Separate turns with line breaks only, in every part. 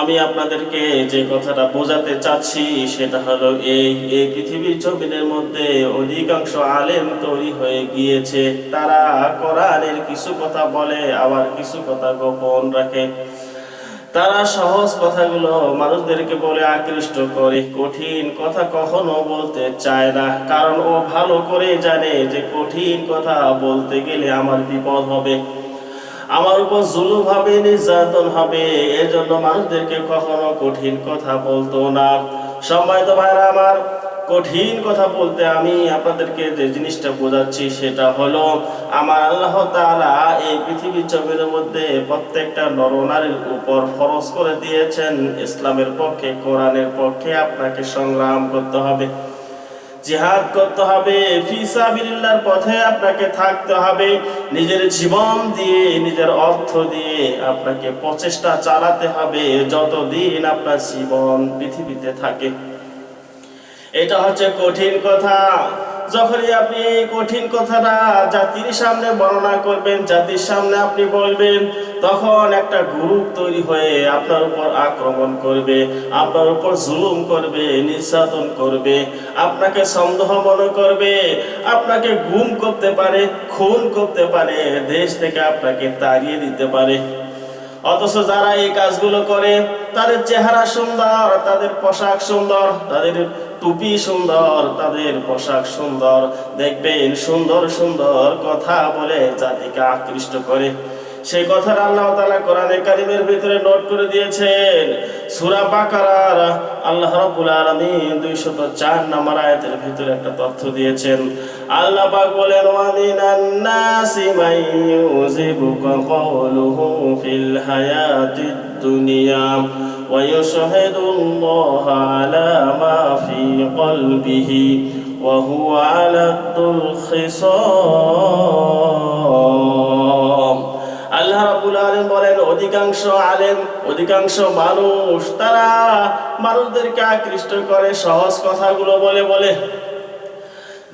আমি আপনাদেরকে যে কথাটা বোঝাতে চাচ্ছি, সেটা হলো এই এই পৃথিবীর জমিনের মধ্যে অধিকাংশ আলেম তৈরি হয়ে গিয়েছে। তারা কোরআনের কিছু কথা বলে, আবার কিছু কথা গোপন রাখে। তারা সহজ কথাগুলো মানুষদেরকে বলে আকৃষ্ট করে। কঠিন কথা কখনো বলতে চায় না। কারণ ও ভালো করে জানে যে কঠিন কথা বলতে গেলে আমার বিপদ হবে। আমার উপর জুলুম হবে নির্যাতন হবে, এজন্য মানুষদেরকে কখনো কঠিন কথা বলতো না। সম্মানিত ভাইরা আমার কঠিন কথা বলতে আমি আপনাদেরকে যে জিনিসটা বোঝাচ্ছি সেটা হলো, আমার আল্লাহ তাআলা এই পৃথিবীর জমির মধ্যে প্রত্যেকটা নরনারীর উপর ফরজ করে দিয়েছেন। ইসলামের পক্ষে, কোরআনের পক্ষে আপনাকে সংগ্রাম করতে হবে। জিহাদ করতে হবে ফিসাবিল্লাহর পথে আপনাকে থাকতে হবে। নিজের জীবন দিয়ে, নিজের অর্থ দিয়ে আপনাকে প্রচেষ্টা চালাতে হবে যতদিন আপনার জীবন পৃথিবীতে থাকে। এটা হচ্ছে কঠিন কথা। যখনই আপনি কঠিন কথাটা জাতির সামনে বর্ণনা করবেন, জাতির সামনে আপনি বলবেন তখন একটা গ্রুপ তৈরি হয়ে আপনার উপর আক্রমণ করবে, আপনার উপর জুলুম করবে, নির্যাতন করবে, আপনাকে সন্দেহ মনে করবে, আপনাকে গুম করতে পারে, খুন করতে পারে, দেশ থেকে আপনাকে তাড়িয়ে দিতে পারে। অথচ যারা এই কাজগুলো করে, তাদের চেহারা সুন্দর, তাদের পোশাক সুন্দর, তাদের টুপি সুন্দর, তাদের পোশাক সুন্দর, দেখবেন সুন্দর সুন্দর কথা বলে জাতিকে আকৃষ্ট করে। সেই কথাটা আল্লাহ তাআলা কোরআনে কারিমের ভিতরে নোট করে দিয়েছেন সূরা বাকারার আল্লাহ রাব্বুল আলামিন 204 নম্বর আয়াতের ভিতরে একটা তথ্য দিয়েছেন আল্লাহ পাক বলেন ওয়া মিনান নাসি মান ইউজিবুকা কওলুহু ফিল হায়াতিদ দুনিয়া ويشهد الله على ما في قلبه وهو على الخصام অধিকাংশ আলেম অধিকাংশ মানুষ তারা মানুষদেরকে আকৃষ্ট করে সহজ কথাগুলো বলে বলে।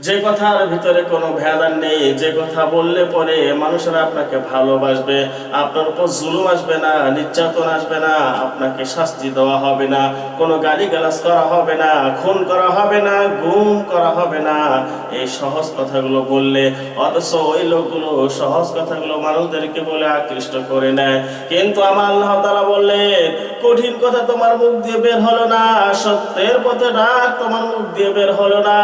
যে কথার ভিতরে কোনো ভেদান নেই, যে কথা বললে পরে মানুষেরা আপনাকে ভালোবাসবে, আপনার উপর জুলুম আসবে না, নির্যাতন আসবে না, আপনাকে শাস্তি দেওয়া হবে না, কোনো গালি গালাজ করা হবে না, খুন করা হবে না, গুম করা হবে না। এই সহজ কথাগুলো বললে, অথচ ওই লোকগুলো সহজ কথাগুলো মানুষদেরকে বলে আকৃষ্ট করে নেয়। কিন্তু আমার আল্লাহ তাআলা বললেন, কঠিন কথা তোমার মুখ দিয়ে বের হলো না, সত্যের পথে ডাক তোমার মুখ দিয়ে বের হলো না।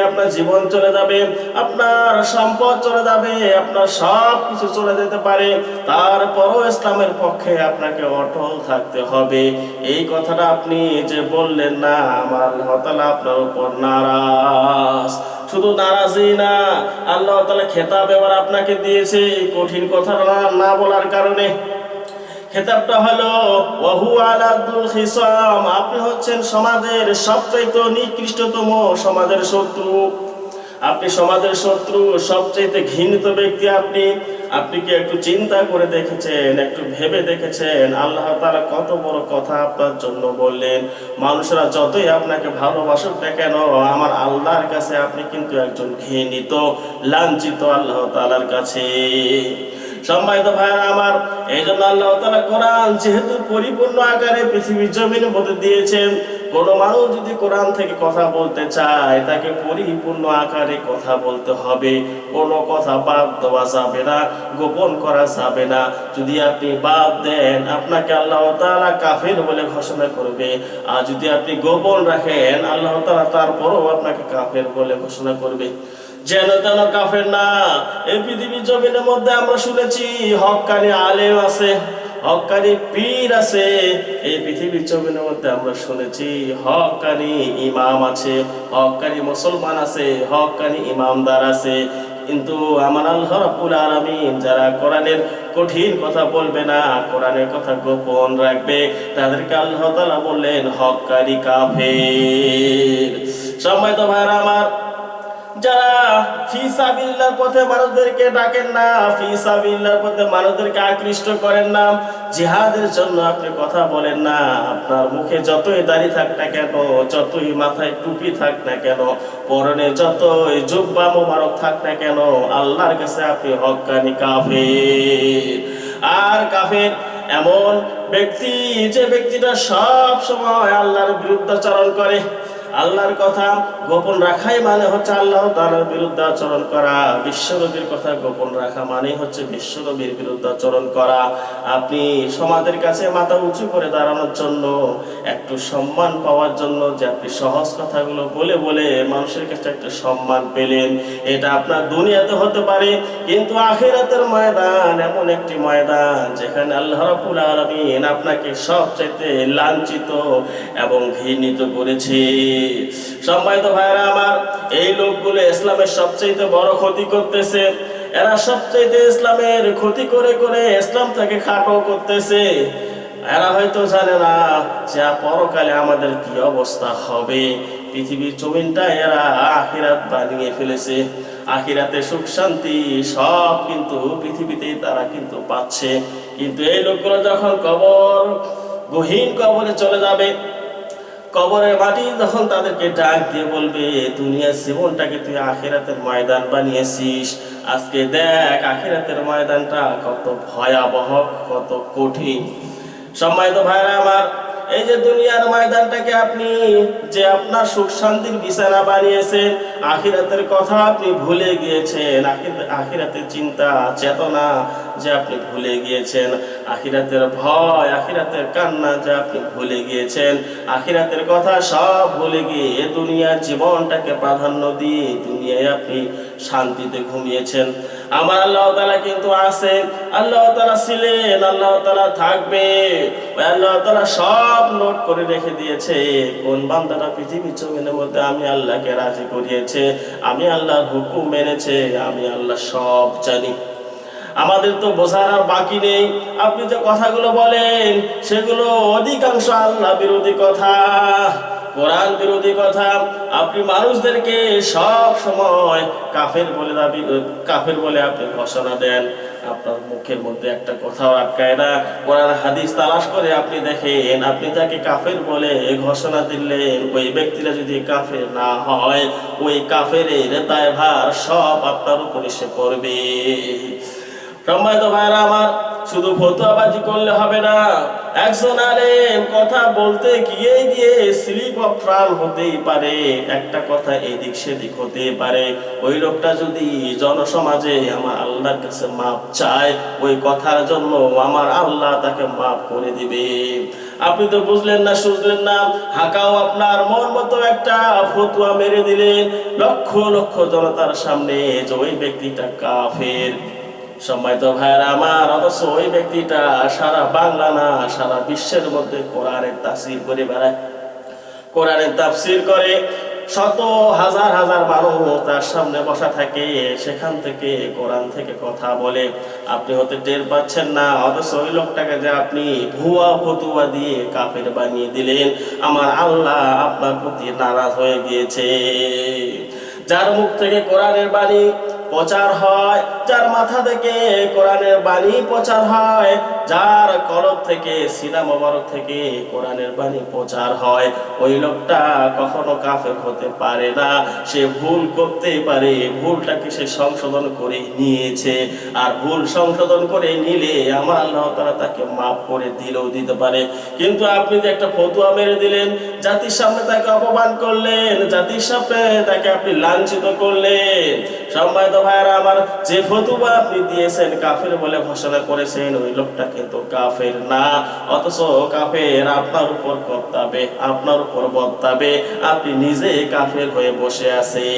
আপনার জীবন চলে যাবে, আপনার সম্পদ চলে যাবে, আপনার সব কিছু চলে যেতে পারে। তারপরও ইসলামের পক্ষে আপনাকে অটল থাকতে হবে। এই কথাটা আপনি যে বললেন না, আমার আল্লাহ আপনার উপর নারাজ। শুধু নারাজি না, আল্লাহ তালা খেতাব এবার আপনাকে দিয়েছে কঠিন কথা না বলার কারণে। খেতাবটা হলো হিসাম আপনি হচ্ছেন সমাজের সবচাইতে নিকৃষ্টতম সমাজের শত্রু। আপনি সমাজের শত্রু সবচেয়ে ঘৃণিত ব্যক্তি আপনি। আপনি কি একটু চিন্তা করে দেখেছেন, একটু ভেবে দেখেছেন? আল্লাহ তারা কত বড় কথা আপনার জন্য বললেন। মানুষরা যতই আপনাকে ভালোবাসুক না কেন, আমার আল্লাহর কাছে আপনি কিন্তু একজন ঘৃণিত, লাঞ্ছিত আল্লাহ তালার কাছে। সম্মানিত ভাইরা আমার, এই জন্য আল্লাহ তাআলা কোরআন যেহেতু পরিপূর্ণ আকারে পৃথিবীর জমিনে মধ্যে দিয়েছেন, কোন মানুষ যদি কোরআন থেকে কথা বলতে চায়, তাকে পরিপূর্ণ আকারে কথা বলতে হবে। কোনো কথা বাদ দেওয়া যাবে না, গোপন করা যাবে না। যদি আপনি বাদ দেন, আপনাকে আল্লাহ তাআলা কাফের বলে ঘোষণা করবে। আর যদি আপনি গোপন রাখেন, আল্লাহ তাআলা তারপরও আপনাকে কাফের বলে ঘোষণা করবে। যেন তেন কাফের না। এই পৃথিবীর জমিনের মধ্যে আমরা শুনেছি, হকানি আলেম আছে, হকানি পীর আছে। এই পৃথিবীর জমিনের মধ্যে আমরা শুনেছি, হকানি ইমাম আছে, হকানি মুসলমান আছে, হকানি ইমামদার আছে। কিন্তু আমার আল্লাহ রাব্বুল আলামিন যারা কোরআনের কঠিন কথা বলবে না, কোরআনের কথা গোপন রাখবে, তাদেরকে আল্লাহ তাআলা বললেন, হকানি কাফের। সম্মানিত ভাইরা আমার যারা ফি সাবিল্লার পথে মানুষদেরকে ডাকেন না, ফি সাবিল্লার পথে মানুষদেরকে আকৃষ্ট করেন না, জিহাদের জন্য আপনি কথা বলেন না। আপনার মুখে যতই দাড়ি থাক না কেন, যতই মাথায় টুপি থাক না কেন, পরনে যতই জুব্বা মোবারক থাক না কেন, আল্লাহর কাছে আপনি হক্কানি কাফের। আর কাফের এমন ব্যক্তি যে ব্যক্তিটা সব সময় আল্লাহর বিরুদ্ধাচরণ করে। আল্লাহর কথা গোপন রাখাই মানে হচ্ছে আল্লাহ তাআলার বিরুদ্ধে আচরণ করা। বিশ্বনবীর কথা গোপন রাখা মানে হচ্ছে বিশ্বনবীর বিরুদ্ধে আচরণ করা। আপনি সমাজের কাছে মাথা উঁচু করে দাঁড়ানোর জন্য, একটু সম্মান পাওয়ার জন্য যে আপনি সহজ কথাগুলো বলে বলে মানুষের কাছে একটা সম্মান পেলেন, এটা আপনার দুনিয়াতে হতে পারে। কিন্তু আখিরাতের ময়দান এমন একটি ময়দান যেখানে আল্লাহ রাব্বুল আলামিন আপনাকে সবচাইতে লাঞ্ছিত এবং ঘৃণিত করেছে। সম্মানিত ভাইরা আমার, এই লোকগুলো ইসলামের সবচেয়ে বড় ক্ষতি করতেছে। এরা সবচেয়ে ইসলামের ক্ষতি করে করে ইসলাম থেকে খাটো করতেছে। এরা হয়তো জানে না যে পরকালে আমাদের কি অবস্থা হবে। পৃথিবীর জমিনটা এরা আখিরাত বানিয়ে ফেলেছে। আখিরাতে সুখ, শান্তি সব কিন্তু পৃথিবীতেই তারা কিন্তু পাচ্ছে। কিন্তু এই লোকগুলো যখন কবর, গহীন কবরে চলে যাবে কবরের মাটি যখন তাদেরকে ডাক দিয়ে বলবে, দুনিয়ার জীবনটাকে তুই আখেরাতের ময়দান বানিয়েছিস। আজকে দেখ, আখেরাতের ময়দানটা কত ভয়াবহ, কত কঠিন। সম্মানিত ভাইরা আমার, এই যে দুনিয়ার ময়দানটাকে আপনি যে আপনার সুখ শান্তির বিছানা বানিয়েছেন আখিরাতের কথা আপনি ভুলে গিয়েছেন। আখিরাতের চিন্তা, চেতনা যে আপনি ভুলে গিয়েছেন। আখিরাতের ভয়, আখিরাতের কান্না যে আপনি ভুলে গিয়েছেন। আখিরাতের কথা সব ভুলে গিয়ে এ দুনিয়ার জীবনটাকে প্রাধান্য দিয়ে দুনিয়ায় আপনি শান্তিতে ঘুমিয়েছেন। আমার আল্লাহ তালা কিন্তু আছেন। আল্লাহ তালা ছিলেন, আল্লাহ তালা থাকবে। আল্লাহ তালা সব নোট করে রেখে দিয়েছে। কোন বান্দাটা পৃথিবীর জমিনের মধ্যে আমি আল্লাহকে রাজি করিয়েছে। আমি আল্লাহর হুকুম মেনেছে, আমি আল্লাহ সব জানি। আমাদের তো বোঝার আর বাকি নেই। আপনি যে কথাগুলো বলেন, সেগুলো অধিকাংশ আল্লাহ বিরোধী কথা, কোরআন বিরোধী কথা। আপনি মানুষদেরকে সব সময় কাফের বলে দাবি, কাফের বলে আপনি ঘোষণা দেন। আপনার মুখের মধ্যে একটা কথাও আটকায় না। ওনার হাদিস তালাশ করে আপনি দেখেন, আপনি তাকে কাফের বলে ঘোষণা দিলেন ওই ব্যক্তিরা যদি কাফের না হয়, ওই কাফের দায়ভার সব আপনার উপর এসে পড়বে। সম্মানিত ভাইরা আমার শুধু ফতুয়াবাজি করলে হবে না একজন আলেম কথা বলতে গিয়ে গিয়ে স্লিপ অফ ট্রাল হতেই পারে, একটা কথা এদিক সেদিক হতে পারে। ওই লোকটা যদি জনসমাজে আমার আল্লাহর কাছে মাপ চায়, ওই কথার জন্য আমার আল্লাহ তাকে মাপ করে দিবে। আপনি তো বুঝলেন না, সুঝলেন না, হাকাও আপনার মন মতো একটা ফতুয়া মেরে দিলেন। লক্ষ লক্ষ জনতার সামনে যে ওই ব্যক্তিটা কাফের। সম্মানিত ভাইয়ের, আমার অথচ ওই ব্যক্তিটা সারা বাংলা না, সারা বিশ্বের মধ্যে কোরআনের তাফসির করে বেড়ায়। কোরআনের তাফসির করে শত হাজার হাজার মানুষ তার সামনে বসা থাকে, সেখান থেকে কোরআন থেকে কথা বলে। আপনি হতে টের পাচ্ছেন না অথচ ওই লোকটাকে যে আপনি ভুয়া ফতুয়া দিয়ে কাফের বানিয়ে দিলেন, আমার আল্লাহ আপনার প্রতি নারাজ হয়ে গিয়েছে। যার মুখ থেকে কোরআনের বাণী প্রচার হয়, যার মাথা থেকে কোরআনের বাণী প্রচার হয়, যার কলব থেকে সিনা মোবারক থেকে কোরআনের বাণী প্রচার হয়। ওই লোকটা কখনো কাফের হতে পারে না, সে ভুল করতে পারে, ভুলটাকে সে সংশোধন করে নিয়েছে। আর ভুল সংশোধন করে নিলে আমার আল্লাহ তারা তাকে মাফ করে দিলেও দিতে পারে। কিন্তু আপনি যে একটা ফতুয়া মেরে দিলেন, জাতির সামনে তাকে অপমান করলেন, জাতির সামনে তাকে আপনি লাঞ্ছিত করলেন সম্মানিত ভাইরা আমার যে ফতুয়া আপনি দিয়েছেন, কাফের বলে ঘোষণা করেছেন, ওই লোকটা কিন্তু কাফের না, অথচ কাফের আপনার উপর কর্তাবে আপনার উপর বর্তাবে। আপনি নিজে কাফের হয়ে বসে আছে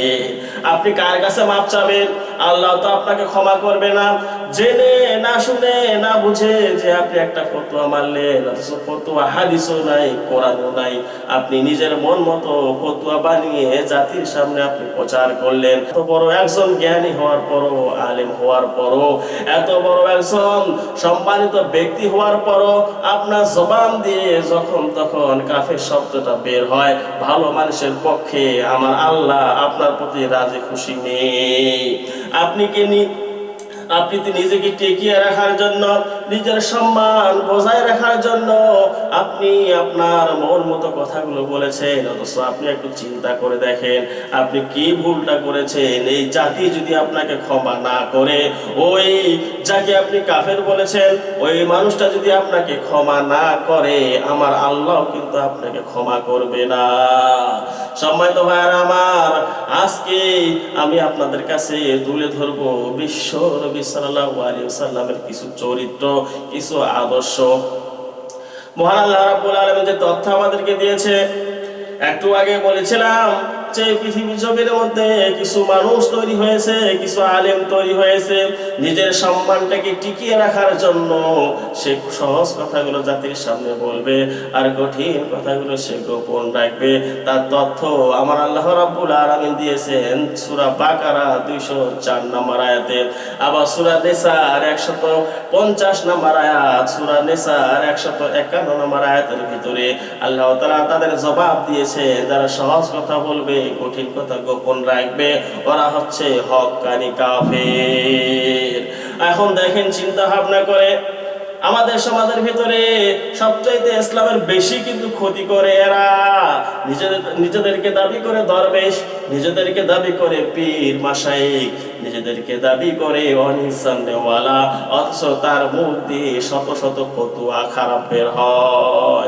আপনি কার কাছে মাপ চাবেন? আল্লাহ তো আপনাকে ক্ষমা করবে না। জেনে না শুনে না বুঝে যে আপনি একটা ফতোয়া মারলেন অথচ ফতোয়া হাদিসও নাই, কোরআনও নাই। আপনি নিজের মন মতো ফতোয়া বানিয়ে জাতির সামনে আপনি প্রচার করলেন। এত বড় একজন জ্ঞানী হওয়ার পরও, আলেম হওয়ার পরও, এত বড় একজন সম্মানিত ব্যক্তি হওয়ার পরও আপনার জবান দিয়ে যখন তখন কাফের শব্দটা বের হয়, ভালো মানুষের পক্ষে আমার আল্লাহ আপনার প্রতি রাজি খুশি নেই। আপনি কি আপনি নিজেকে টেকিয়ে রাখার জন্য নিজের সম্মান বজায় রাখার জন্য আপনি আপনার মন মতো কথাগুলো বলেছেন, অথচ আপনি একটু চিন্তা করে দেখেন, আপনি কি ভুলটা করেছেন? এই জাতি যদি আপনাকে ক্ষমা না করে, ওই যাকে আপনি কাফের বলেছেন, ওই মানুষটা যদি আপনাকে ক্ষমা না করে, আমার আল্লাহ কিন্তু আপনাকে ক্ষমা করবে না। সম্মানিত ভাইয়ার আমার, আজকে আমি আপনাদের কাছে তুলে ধরবো বিশ্ব নবী সাল্লাল্লাহু আলাইহি সাল্লামের কিছু চরিত্র। কিছু আদর্শ মহান আল্লাহ রাব্বুল আলামিন যে তথ্য আমাদেরকে দিয়েছে একটু আগে বলেছিলাম যে পৃথিবী জমির মধ্যে কিছু মানুষ তৈরি হয়েছে, কিছু আলেম তৈরি হয়েছে। নিজের সম্মানটাকে টিকিয়ে রাখার জন্য সে সহজ কথাগুলো জাতির সামনে বলবে আর কঠিন কথাগুলো সে গোপন রাখবে। তার তথ্য আমার আল্লাহ রাব্বুল দিয়েছেন বাকারা 204 নম্বর আয়াতে, আবার সূরা নিসার 150 নম্বর আয়াত, সূরা নিসার 151 নম্বর আয়াতের ভিতরে আল্লাহ তাআলা তাদের জবাব দিয়েছে যারা সহজ কথা বলবে কঠিন কথা গোপন রাখবে। ওরা হচ্ছে হক্কানি কাফের। এখন দেখেন চিন্তা ভাবনা করে, আমাদের সমাজের ভিতরে সবচাইতে ইসলামের বেশি কিন্তু ক্ষতি করে এরা। নিজেদের, নিজেদেরকে দাবি করে দরবেশ, নিজেদেরকে দাবি করে পীর মাসাইক নিজেদেরকে দাবি করে অনিসান অথচ তার মুখ দিয়ে শত শত ফতুয়া খারাপ বের হয়।